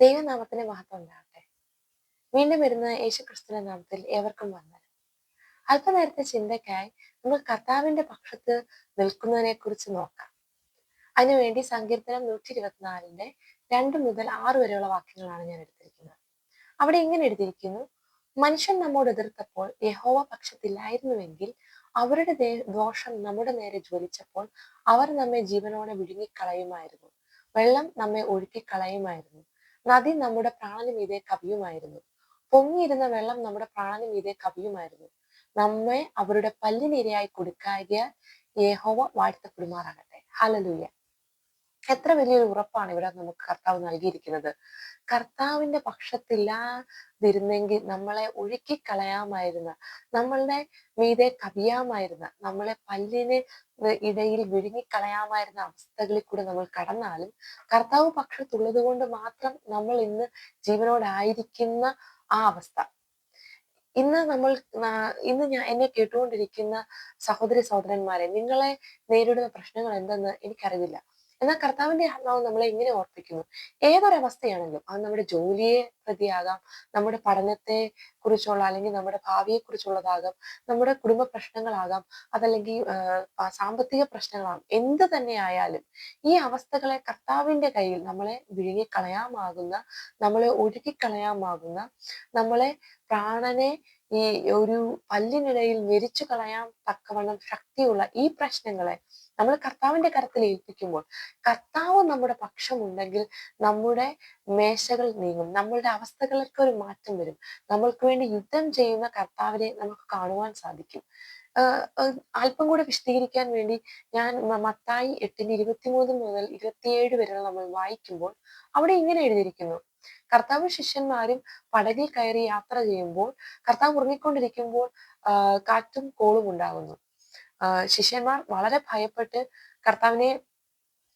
ദൈവനാമത്തിന്റെ മഹത്വം ഉണ്ടാകട്ടെ. വീണ്ടും വരുന്ന യേശു ക്രിസ്തുവിന്റെ നാമത്തിൽ ഏവർക്കും വന്ദനം. അല്പനേരത്തെ ചിന്തയ്ക്കായി നമ്മൾ കർത്താവിന്റെ പക്ഷത്ത് നിൽക്കുന്നതിനെ കുറിച്ച് നോക്കാം അതിനുവേണ്ടി സങ്കീർത്തനം നൂറ്റി ഇരുപത്തിനാലിന്റെ രണ്ട് മുതൽ ആറ് വരെയുള്ള വാക്യങ്ങളാണ് ഞാൻ എടുത്തിരിക്കുന്നത്. അവിടെ ഇങ്ങനെ എഴുതിയിരിക്കുന്നു മനുഷ്യൻ നമ്മോട് എതിർത്തപ്പോൾ യഹോവ പക്ഷത്തില്ലായിരുന്നുവെങ്കിൽ അവരുടെ ദോഷം നമ്മുടെ നേരെ ജ്വലിച്ചപ്പോൾ അവർ നമ്മെ ജീവനോടെ വിഴുങ്ങിക്കളയുമായിരുന്നു. വെള്ളം നമ്മെ ഒഴുക്കിക്കളയുമായിരുന്നു. നദി നമ്മുടെ പ്രാണന് മീതെ കവിയുമായിരുന്നു. പൊങ്ങിയിരുന്ന വെള്ളം നമ്മുടെ പ്രാണന് മീതെ കവിയുമായിരുന്നു. നമ്മെ അവരുടെ പല്ലിനിരയായി കൊടുക്കാകിയ യഹോവ വാഴ്ത്തപ്പെടുമാറാകട്ടെ. ഹലലൂയ എത്ര വലിയൊരു ഉറപ്പാണ് ഇവിടെ നമുക്ക് കർത്താവ് നൽകിയിരിക്കുന്നത്. കർത്താവിന്റെ പക്ഷത്തില്ലാതിരുന്നെങ്കിൽ നമ്മളെ ഒഴുക്കിക്കളയാമായിരുന്ന നമ്മളുടെ മീതെ കവിയാമായിരുന്ന നമ്മളെ പല്ലിന് ഇടയിൽ വിഴുങ്ങിക്കളയാമായിരുന്ന അവസ്ഥകളിൽ കൂടെ നമ്മൾ കടന്നാലും കർത്താവ് പക്ഷത്തുള്ളത് കൊണ്ട് മാത്രം നമ്മൾ ഇന്ന് ജീവനോടായിരിക്കുന്ന ആ അവസ്ഥ. ഇന്ന് നമ്മൾ ഇന്ന് ഞാൻ എന്നെ കേട്ടുകൊണ്ടിരിക്കുന്ന സഹോദരി സഹോദരന്മാരെ നിങ്ങളെ നേരിടുന്ന പ്രശ്നങ്ങൾ എന്തെന്ന് എനിക്കറിയില്ല എന്നാൽ കർത്താവിന്റെ ആത്മാവ് നമ്മളെ ഇങ്ങനെ ഓർപ്പിക്കുന്നു. ഏതൊരവസ്ഥയാണെങ്കിലും അത് നമ്മുടെ ജോലിയെ പ്രതിയാകാം നമ്മുടെ പഠനത്തെ കുറിച്ചുള്ള അല്ലെങ്കിൽ നമ്മുടെ ഭാവിയെ കുറിച്ചുള്ളതാകാം നമ്മുടെ കുടുംബ പ്രശ്നങ്ങളാകാം അതല്ലെങ്കിൽ സാമ്പത്തിക പ്രശ്നങ്ങളാകാം. എന്ത് തന്നെ ആയാലും ഈ അവസ്ഥകളെ കർത്താവിന്റെ കയ്യിൽ നമ്മളെ വിഴുങ്ങിക്കളയാമാകുന്ന നമ്മളെ ഒഴുകിക്കളയാമാകുന്ന നമ്മളെ പ്രാണനെ ഈ ഒരു പല്ലിനിടയിൽ ഞെരിച്ചു കളയാൻ തക്കവണ്ണം ശക്തിയുള്ള ഈ പ്രശ്നങ്ങളെ നമ്മൾ കർത്താവിന്റെ കരത്തിൽ ഏൽപ്പിക്കുമ്പോൾ കർത്താവ് നമ്മുടെ പക്ഷമുണ്ടെങ്കിൽ നമ്മുടെ മേശകൾ നീങ്ങും. നമ്മളുടെ അവസ്ഥകൾക്ക് ഒരു മാറ്റം വരും. നമ്മൾക്ക് വേണ്ടി യുദ്ധം ചെയ്യുന്ന കർത്താവിനെ നമുക്ക് കാണുവാൻ സാധിക്കും. അല്പം കൂടെ വിശദീകരിക്കാൻ വേണ്ടി ഞാൻ മത്തായി എട്ടിന്റെ ഇരുപത്തിമൂന്ന് മുതൽ ഇരുപത്തിയേഴ് വരെ നമ്മൾ വായിക്കുമ്പോൾ അവിടെ ഇങ്ങനെ എഴുതിയിരിക്കുന്നു. കർത്താവ് ശിഷ്യന്മാരും പടകിൽ കയറി യാത്ര ചെയ്യുമ്പോൾ കർത്താവ് ഉറങ്ങിക്കൊണ്ടിരിക്കുമ്പോൾ കാറ്റും കോളും ഉണ്ടാകുന്നു. ശിഷ്യന്മാർ വളരെ ഭയപ്പെട്ട് കർത്താവിനെ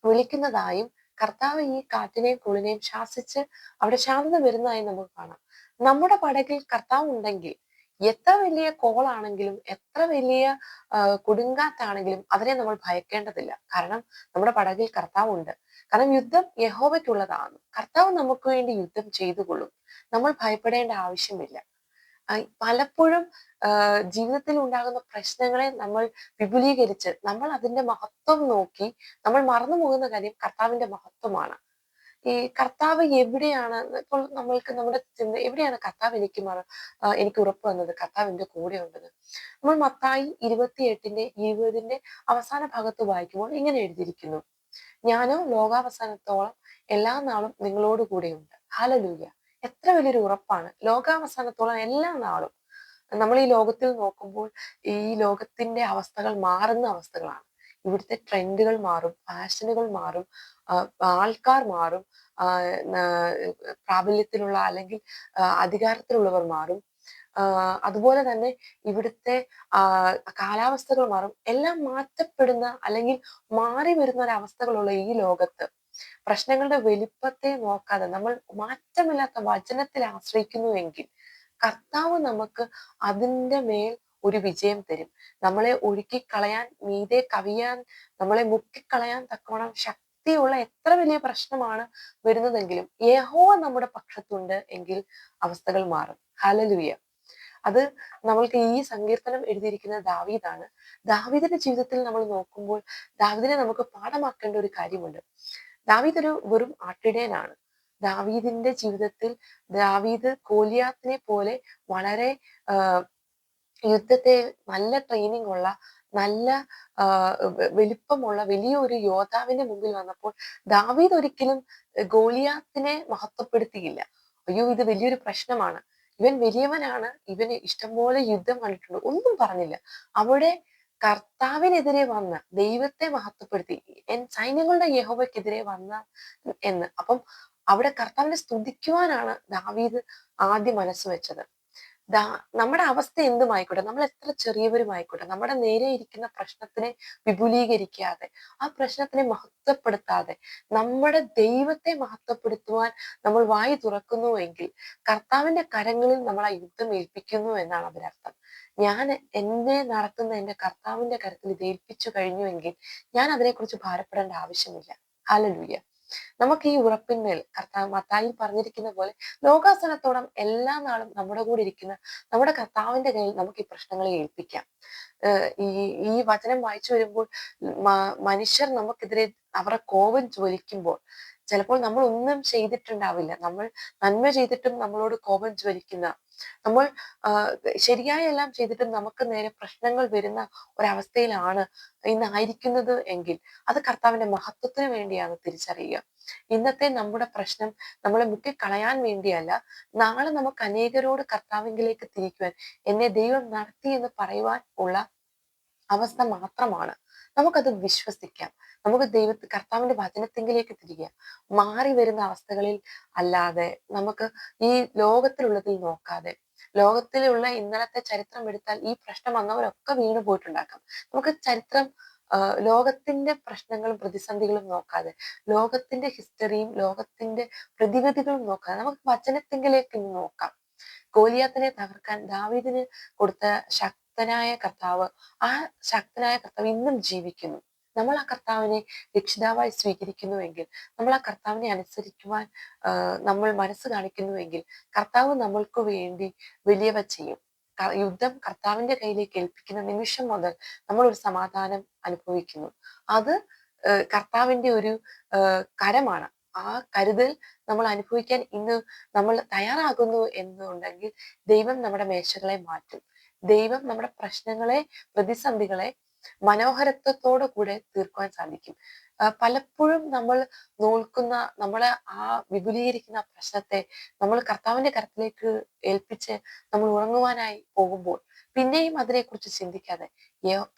വിളിക്കുന്നതായും കർത്താവ് ഈ കാറ്റിനെയും കുളിനെയും ശാസിച്ച് അവിടെ ശാന്തത വരുന്നതായും നമുക്ക് കാണാം. നമ്മുടെ പടകിൽ കർത്താവ് ഉണ്ടെങ്കിൽ എത്ര വലിയ കോളാണെങ്കിലും എത്ര വലിയ കൊടുങ്കാറ്റാണെങ്കിലും അതിനെ നമ്മൾ ഭയക്കേണ്ടതില്ല. കാരണം നമ്മുടെ പടകിൽ കർത്താവ് ഉണ്ട്. കാരണം യുദ്ധം യഹോവയ്ക്കുള്ളതാണ്. കർത്താവ് നമുക്ക് വേണ്ടി യുദ്ധം ചെയ്തുകൊള്ളും. നമ്മൾ ഭയപ്പെടേണ്ട ആവശ്യമില്ല. പലപ്പോഴും ജീവിതത്തിൽ ഉണ്ടാകുന്ന പ്രശ്നങ്ങളെ നമ്മൾ വിപുലീകരിച്ച് നമ്മൾ അതിന്റെ മഹത്വം നോക്കി നമ്മൾ മറന്നു പോകുന്ന കാര്യം കർത്താവിന്റെ മഹത്വമാണ്. ഈ കർത്താവ് എവിടെയാണ് ഇപ്പോൾ നമ്മൾക്ക് നമ്മുടെ ചിന്ത എവിടെയാണ് കർത്താവ് എനിക്ക് മറ എനിക്ക് ഉറപ്പ് വന്നത്? കർത്താവ് എന്റെ കൂടെ ഉണ്ടെന്ന്. നമ്മൾ മത്തായി ഇരുപത്തിയെട്ടിന്റെ ഇരുപതിന്റെ അവസാന ഭാഗത്ത് വായിക്കുമ്പോൾ ഇങ്ങനെ എഴുതിയിരിക്കുന്നു. ഞാനോ ലോകാവസാനത്തോളം എല്ലാ നാളും നിങ്ങളോട് കൂടെയുണ്ട് ഹാലലൂയ എത്ര വലിയൊരു ഉറപ്പാണ്. ലോകാവസാനത്തോളം എല്ലാ നാളും നമ്മൾ ഈ ലോകത്തിൽ നോക്കുമ്പോൾ ഈ ലോകത്തിന്റെ അവസ്ഥകൾ മാറുന്ന അവസ്ഥകളാണ്. ഇവിടുത്തെ ട്രെൻഡുകൾ മാറും ഫാഷനുകൾ മാറും ആൾക്കാർ മാറും പ്രാബല്യത്തിലുള്ള അല്ലെങ്കിൽ അധികാരത്തിലുള്ളവർ മാറും. അതുപോലെ തന്നെ ഇവിടുത്തെ കാലാവസ്ഥകൾ മാറും. എല്ലാം മാറ്റപ്പെടുന്ന അല്ലെങ്കിൽ മാറി വരുന്ന ഒരു അവസ്ഥകളുള്ള ഈ ലോകത്ത് പ്രശ്നങ്ങളുടെ വലിപ്പത്തെ നോക്കാതെ നമ്മൾ മാറ്റമില്ലാത്ത വചനത്തിൽ ആശ്രയിക്കുന്നുവെങ്കിൽ കർത്താവ് നമുക്ക് അതിന്റെ മേൽ ഒരു വിജയം തരും. നമ്മളെ ഒഴുക്കിക്കളയാൻ മീതെ കവിയാൻ നമ്മളെ മുക്കിക്കളയാൻ തക്കവണ്ണം ശക്തിയുള്ള എത്ര വലിയ പ്രശ്നമാണ് വരുന്നതെങ്കിലും യഹോവ നമ്മുടെ പക്ഷത്തുണ്ട് എങ്കിൽ അവസ്ഥകൾ മാറും. ഹലലുയ അത് നമ്മൾക്ക് ഈ സങ്കീർത്തനം എഴുതിയിരിക്കുന്ന ദാവീദാണ്. ദാവീദിന്റെ ജീവിതത്തിൽ നമ്മൾ നോക്കുമ്പോൾ ദാവീദിനെ നമുക്ക് പാഠമാക്കേണ്ട ഒരു കാര്യമുണ്ട്. ദാവീദ് ഒരു വെറും ആട്ടിടയനാണ്. ദാവീദിന്റെ ജീവിതത്തിൽ ദാവീദ് കോലിയാത്തിനെ പോലെ വളരെ യുദ്ധത്തെ നല്ല ട്രെയിനിങ് ഉള്ള നല്ല വലിപ്പമുള്ള വലിയൊരു യോദ്ധാവിന്റെ മുമ്പിൽ വന്നപ്പോൾ ദാവീദ് ഒരിക്കലും ഗോലിയാത്തിനെ മഹത്വപ്പെടുത്തിയില്ല. അയ്യോ ഇത് വലിയൊരു പ്രശ്നമാണ്. ഇവൻ വലിയവനാണ് ഇവന് ഇഷ്ടംപോലെ യുദ്ധം കണ്ടിട്ടുണ്ട്. ഒന്നും പറഞ്ഞില്ല. അവിടെ കർത്താവിനെതിരെ വന്ന ദൈവത്തെ മഹത്വപ്പെടുത്തി. സൈന്യങ്ങളുടെ യഹോവയ്ക്കെതിരെ വന്ന എന്ന്. അപ്പം അവിടെ കർത്താവിനെ സ്തുതിക്കുവാനാണ് ദാവീദ് ആദ്യം മനസ്സ് വെച്ചത്. നമ്മുടെ അവസ്ഥ എന്തുമായിക്കോട്ടെ? നമ്മൾ എത്ര ചെറിയവരുമായിക്കോട്ടെ? നമ്മുടെ നേരെ ഇരിക്കുന്ന പ്രശ്നത്തിനെ വിപുലീകരിക്കാതെ ആ പ്രശ്നത്തിനെ മഹത്വപ്പെടുത്താതെ നമ്മുടെ ദൈവത്തെ മഹത്വപ്പെടുത്തുവാൻ നമ്മൾ വായി തുറക്കുന്നുവെങ്കിൽ കർത്താവിന്റെ കരങ്ങളിൽ നമ്മൾ ആ യുദ്ധം ഏൽപ്പിക്കുന്നു എന്നാണ് അതിനർത്ഥം. ഞാൻ എന്നെ നടത്തുന്ന എന്റെ കർത്താവിന്റെ കരത്തിൽ ഇത് ഏൽപ്പിച്ചു കഴിഞ്ഞുവെങ്കിൽ ഞാൻ അതിനെക്കുറിച്ച് ഭാരപ്പെടേണ്ട ആവശ്യമില്ല. ഹല്ലേലൂയ നമുക്ക് ഈ ഉറപ്പിന്മേൽ കർത്താവ് മത്തായി പറഞ്ഞിരിക്കുന്ന പോലെ ലോകാസനത്തോളം എല്ലാ നാളും നമ്മുടെ കൂടെ ഇരിക്കുന്ന നമ്മുടെ കർത്താവിന്റെ കയ്യിൽ നമുക്ക് ഈ പ്രശ്നങ്ങളെ ഏൽപ്പിക്കാം. ഈ ഈ വചനം വായിച്ചു വരുമ്പോൾ മനുഷ്യർ നമുക്കെതിരെ അവരുടെ കോപം ജ്വലിക്കുമ്പോൾ ചിലപ്പോൾ നമ്മൾ ഒന്നും ചെയ്തിട്ടുണ്ടാവില്ല. നമ്മൾ നന്മ ചെയ്തിട്ടും നമ്മളോട് കോപം ജ്വലിക്കുന്ന നമ്മൾ ശരിയായ എല്ലാം ചെയ്തിട്ടും നമുക്ക് നേരെ പ്രശ്നങ്ങൾ വരുന്ന ഒരവസ്ഥയിലാണ് ഇന്നായിരിക്കുന്നത് എങ്കിൽ അത് കർത്താവിന്റെ മഹത്വത്തിന് വേണ്ടിയാണ് തിരിച്ചറിയുക. ഇന്നത്തെ നമ്മുടെ പ്രശ്നം നമ്മളെ മുക്കി കളയാൻ വേണ്ടിയല്ല നാളെ നമുക്ക് അനേകരോട് കർത്താവിങ്കിലേക്ക് തിരിക്കുവാൻ എന്നെ ദൈവം നടത്തി എന്ന് പറയുവാൻ ഉള്ള അവസ്ഥ മാത്രമാണ്. നമുക്കത് വിശ്വസിക്കാം. നമുക്ക് ദൈവത്തെ കർത്താവിന്റെ വചനത്തെങ്കിലേക്ക് തിരികെ മാറി വരുന്ന അവസ്ഥകളിൽ അല്ലാതെ നമുക്ക് ഈ ലോകത്തിലുള്ളതിൽ നോക്കാതെ ലോകത്തിലുള്ള ഇന്നലത്തെ ചരിത്രം എടുത്താൽ ഈ പ്രശ്നം വന്നവരൊക്കെ വീണു പോയിട്ടുണ്ടാക്കാം. നമുക്ക് ചരിത്രം ലോകത്തിന്റെ പ്രശ്നങ്ങളും പ്രതിസന്ധികളും നോക്കാതെ ലോകത്തിന്റെ ഹിസ്റ്ററിയും ലോകത്തിന്റെ പ്രതിവിധികളും നോക്കാതെ നമുക്ക് വചനത്തെങ്കിലേക്ക് നോക്കാം. ഗോലിയാത്തിനെ തകർക്കാൻ ദാവീദിന് കൊടുത്ത ശക്തനായ കർത്താവ് ആ ശക്തനായ കർത്താവ് ഇന്നും ജീവിക്കുന്നു. നമ്മൾ ആ കർത്താവിനെ രക്ഷിതാവായി സ്വീകരിക്കുന്നുവെങ്കിൽ നമ്മൾ ആ കർത്താവിനെ അനുസരിക്കുവാൻ നമ്മൾ മനസ്സ് കാണിക്കുന്നുവെങ്കിൽ കർത്താവ് നമ്മൾക്ക് വേണ്ടി വലിയവ ചെയ്യും. യുദ്ധം കർത്താവിന്റെ കയ്യിലേക്ക് ഏൽപ്പിക്കുന്ന നിമിഷം മുതൽ നമ്മൾ ഒരു സമാധാനം അനുഭവിക്കുന്നു. അത് കർത്താവിന്റെ ഒരു കരമാണ്. ആ കരുതൽ നമ്മൾ അനുഭവിക്കാൻ ഇന്ന് നമ്മൾ തയ്യാറാകുന്നു എന്നുണ്ടെങ്കിൽ ദൈവം നമ്മുടെ മേശകളെ മാറ്റും. ദൈവം നമ്മുടെ പ്രശ്നങ്ങളെ പ്രതിസന്ധികളെ മനോഹരത്വത്തോടു കൂടെ തീർക്കുവാൻ സാധിക്കും. പലപ്പോഴും നമ്മൾ നോൽക്കുന്ന നമ്മളെ ആ വിപുലീകരിക്കുന്ന പ്രശ്നത്തെ നമ്മൾ കർത്താവിന്റെ കരത്തിലേക്ക് ഏൽപ്പിച്ച് നമ്മൾ ഉറങ്ങുവാനായി പോകുമ്പോൾ പിന്നെയും അതിനെക്കുറിച്ച് ചിന്തിക്കാതെ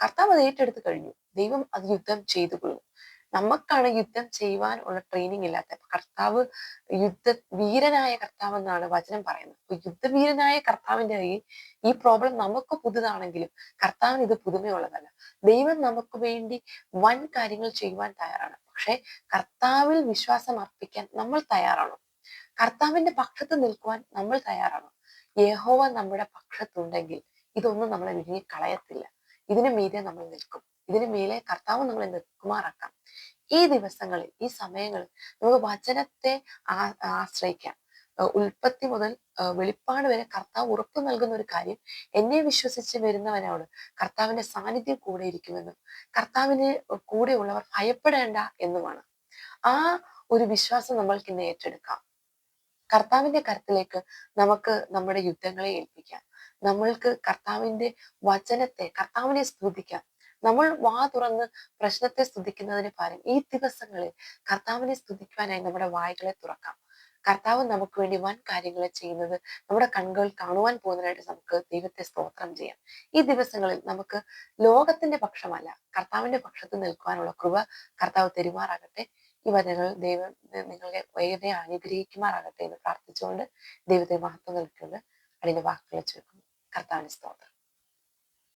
കർത്താവ് അത് ഏറ്റെടുത്ത് കഴിഞ്ഞു. ദൈവം അത് യുദ്ധം ചെയ്തു കൊള്ളും നമുക്കാണ് യുദ്ധം ചെയ്യുവാൻ ഉള്ള ട്രെയിനിങ് ഇല്ലാത്ത. കർത്താവ് യുദ്ധ വീരനായ കർത്താവ് എന്നാണ് വചനം പറയുന്നത്. അപ്പൊ യുദ്ധവീരനായ കർത്താവിന്റെ കയ്യിൽ ഈ പ്രോബ്ലം നമുക്ക് പുതുതാണെങ്കിലും കർത്താവിന് ഇത് പുതുമയുള്ളതല്ല. ദൈവം നമുക്ക് വേണ്ടി വൻ കാര്യങ്ങൾ ചെയ്യുവാൻ തയ്യാറാണ്. പക്ഷെ കർത്താവിൽ വിശ്വാസം അർപ്പിക്കാൻ നമ്മൾ തയ്യാറാണോ? കർത്താവിന്റെ പക്ഷത്ത് നിൽക്കുവാൻ നമ്മൾ തയ്യാറാണോ? യഹോവ നമ്മുടെ പക്ഷത്തുണ്ടെങ്കിൽ ഇതൊന്നും നമ്മളെ വിഴുങ്ങി കളയത്തില്ല ഇതിനു മീതെ നമ്മൾ നിൽക്കും. ഇതിനു മേലെ കർത്താവ് നമ്മളെ നിൽക്കുമാറാക്കാം ഈ ദിവസങ്ങളിൽ ഈ സമയങ്ങളിൽ നമുക്ക് വചനത്തെ ആശ്രയിക്കാം. ഉൽപ്പത്തി മുതൽ വെളിപ്പാട് വരെ കർത്താവ് ഉറപ്പ് നൽകുന്ന ഒരു കാര്യം എന്നെ വിശ്വസിച്ച് വരുന്നവനോട് കർത്താവിന്റെ സാന്നിധ്യം കൂടെ ഇരിക്കുമെന്നും കർത്താവിന് കൂടെയുള്ളവർ ഭയപ്പെടേണ്ട എന്നുമാണ്. ആ ഒരു വിശ്വാസം നമ്മൾക്ക് ഇന്ന് ഏറ്റെടുക്കാം. കർത്താവിന്റെ കരത്തിലേക്ക് നമുക്ക് നമ്മുടെ യുദ്ധങ്ങളെ ഏൽപ്പിക്കാം. നമ്മൾക്ക് കർത്താവിന്റെ വചനത്തെ കർത്താവിനെ സ്തുതിക്കാം. നമ്മൾ വാ തുറന്ന് പ്രശ്നത്തെ സ്തുതിക്കുന്നതിന് പകരം ഈ ദിവസങ്ങളിൽ കർത്താവിനെ സ്തുതിക്കുവാനായി നമ്മുടെ വായ്കളെ തുറക്കാം. കർത്താവ് നമുക്ക് വേണ്ടി വൻ കാര്യങ്ങൾ ചെയ്യുന്നത് നമ്മുടെ കണ്ണുകൾ കാണുവാൻ പോകുന്നതിനായിട്ട് നമുക്ക് ദൈവത്തെ സ്തോത്രം ചെയ്യാം. ഈ ദിവസങ്ങളിൽ നമുക്ക് ലോകത്തിന്റെ പക്ഷമല്ല കർത്താവിന്റെ പക്ഷത്ത് നിൽക്കുവാനുള്ള കൃപ കർത്താവ് തെരുമാറാകട്ടെ. ഈ വചനങ്ങൾ ദൈവം നിങ്ങളെ വേറെ അനുഗ്രഹിക്കുമാറാകട്ടെ എന്ന് പ്രാർത്ഥിച്ചുകൊണ്ട് ദൈവത്തെ മഹത്വം നൽകിക്കൊണ്ട് അതിന്റെ വാക്കുകളെ ചുരുക്കുന്നു കർത്താവിന്റെ സ്തോത്രം.